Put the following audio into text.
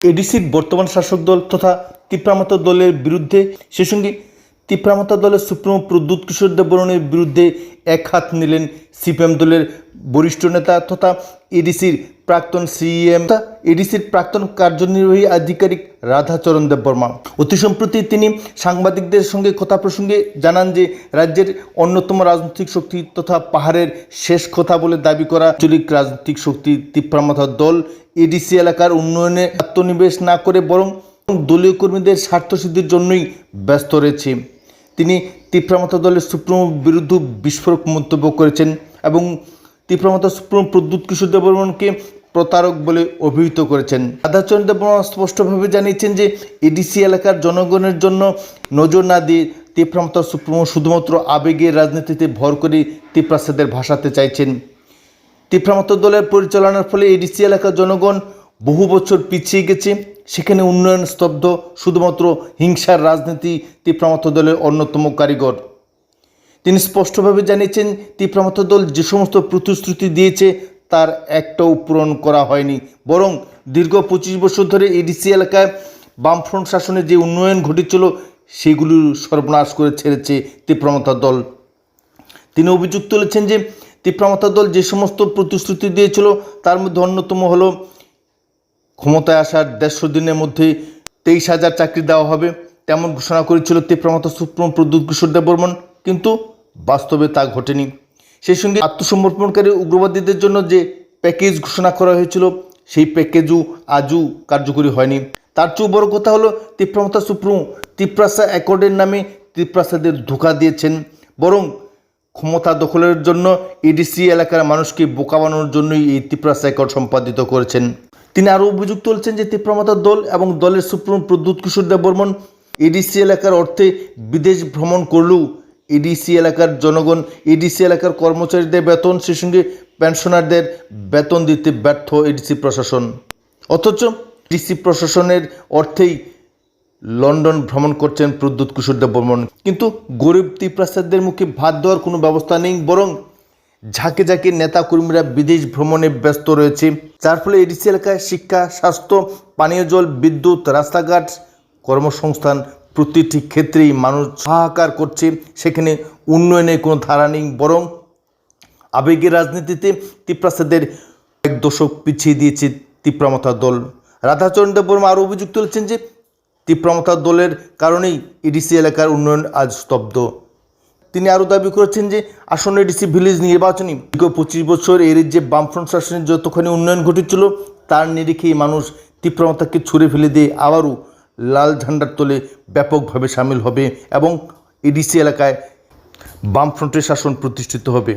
এডিসির বর্তমান শাসক দল তথা তিপ্রামাত দলের বিরুদ্ধে সে সঙ্গে তিপ্রামাতা দলের সুপ্রিমো প্রদ্যুৎ কিশোর দেববর্মনের বিরুদ্ধে এক হাত নিলেন সিপিএম দলের বরিষ্ঠ নেতা তথা এডিসির প্রাক্তন সিএম এডিসির প্রাক্তন কার্যনির্বাহী আধিকারিক রাধাচরণ দেববর্মা। অতি সম্প্রতি তিনি সাংবাদিকদের সঙ্গে কথা প্রসঙ্গে জানান যে, রাজ্যের অন্যতম রাজনৈতিক শক্তি তথা পাহাড়ের শেষ কথা বলে দাবি করা আঞ্চলিক রাজনৈতিক শক্তি তিপ্রামাথা দল এডিসি এলাকার উন্নয়নে আত্মনিবেশ না করে বরং দলীয় কর্মীদের স্বার্থসিদ্ধির জন্যই ব্যস্ত রয়েছে। তিনি তিপ্রামাথা দলের সুপ্রিমো বিরুদ্ধে বিস্ফোরক মন্তব্য করেছেন এবং তিপ্রামাথা সুপ্রিমো প্রদ্যুৎ কিশোর দেববর্মনকে প্রতারক বলে অভিহিত করেছেন। রাধাচরণ দেববর্মা স্পষ্টভাবে জানিয়েছেন যে, এডিসি এলাকার জনগণের জন্য নজর না দিয়ে তিপ্রামাথা সুপ্রিমো শুধুমাত্র আবেগের রাজনীতিতে ভর করে তিপ্রাসাদের ভাসাতে চাইছেন। তিপ্রামত দলের পরিচালনার ফলে এডিসি এলাকার জনগণ বহু বছর পিছিয়ে গেছে। সেখানে উন্নয়ন স্তব্ধ, শুধুমাত্র হিংসার রাজনীতি তিপ্রামত দলের অন্যতম কারিগর। তিনি স্পষ্টভাবে জানিয়েছেন তিপ্রামত দল যে সমস্ত প্রতিশ্রুতি দিয়েছে, তার একটাও পূরণ করা হয়নি। বরং দীর্ঘ পঁচিশ বছর ধরে এডিসি এলাকায় বামফ্রন্ট শাসনে যে উন্নয়ন ঘটেছিল সেগুলির সর্বনাশ করে ছেড়েছে তিপ্রামতা দল। তিনি অভিযোগ তুলেছেন যে তিপ্রামাতা দল যে সমস্ত প্রতিশ্রুতি দিয়েছিল, তার মধ্যে অন্যতম হল ক্ষমতায় আসার দেড়শো দিনের মধ্যে তেইশ হাজার চাকরি দেওয়া হবে, তেমন ঘোষণা করেছিল তিপ্রামাতা সুপ্রিম প্রদ্যুৎ কিশোর দেববর্মন কিন্তু বাস্তবে তা ঘটেনি। সেই সঙ্গে আত্মসমর্পণকারী উগ্রবাদীদের জন্য যে প্যাকেজ ঘোষণা করা হয়েছিল, সেই প্যাকেজও আজও কার্যকরী হয়নি। তার চেয়েও বড় কথা হলো তিপ্রামতা সুপ্রিম তিপ্রাসা অ্যাকর্ডের নামে তিপ্রাসাদের ধোকা দিয়েছেন। বরং ক্ষমতা দখলের জন্য এডিসি এলাকার মানুষকে বোকা বানানোর জন্যই এই তিপ্রাসা অ্যাকর্ড সম্পাদিত করেছেন। তিনি আরও অভিযোগ তুলছেন যে তিপ্রামাতা দল এবং দলের সুপ্রিম প্রদ্যুৎ কিশোর দেব বর্মন এডিসি এলাকার অর্থে বিদেশ ভ্রমণ করলেও এডিসি এলাকার জনগণ, এডিসি এলাকার কর্মচারীদের বেতন সে সঙ্গে পেনশনারদের বেতন দিতে ব্যর্থ এডিসি প্রশাসন। অথচ ডিসি প্রশাসনের অর্থেই লন্ডন ভ্রমণ করছেন প্রদ্যুৎ কিশোর দেব বর্মন। কিন্তু গরিব তিপ্রাসাদদের মুখে ভাত দেওয়ার কোনো ব্যবস্থা নেই, বরং ঝাঁকে ঝাঁকে নেতাকর্মীরা বিদেশ ভ্রমণে ব্যস্ত রয়েছে। যার ফলে এডিসি এলাকায় শিক্ষা, স্বাস্থ্য, পানীয় জল, বিদ্যুৎ, রাস্তাঘাট, কর্মসংস্থান প্রতিটি ক্ষেত্রেই মানুষ হাহাকার করছে। সেখানে উন্নয়নের কোনো ধারা নেই, বরং আবেগের রাজনীতিতে তিপ্রাসাদের এক দশক পিছিয়ে দিয়েছে তিপ্রামথা দল। রাধাচরণ দেববর্মা আরও অভিযোগ তুলেছেন যে তিপ্রামথা দলের কারণেই এডিসি এলাকার উন্নয়ন আজ স্তব্ধ। তিনি আরও দাবি করেছেন যে আসন্ন এডিসি ভিলেজ নির্বাচনী বিগত পঁচিশ বছর এর যে বামফ্রন্ট শাসনের যতখানি উন্নয়ন ঘটেছিল, তার নিরিখেই মানুষ তীব্রমতাকে ছুঁড়ে ফেলে দিয়ে আবারও লাল ঝান্ডার তোলে ব্যাপকভাবে সামিল হবে এবং এডিসি এলাকায় বামফ্রন্টের শাসন প্রতিষ্ঠিত হবে।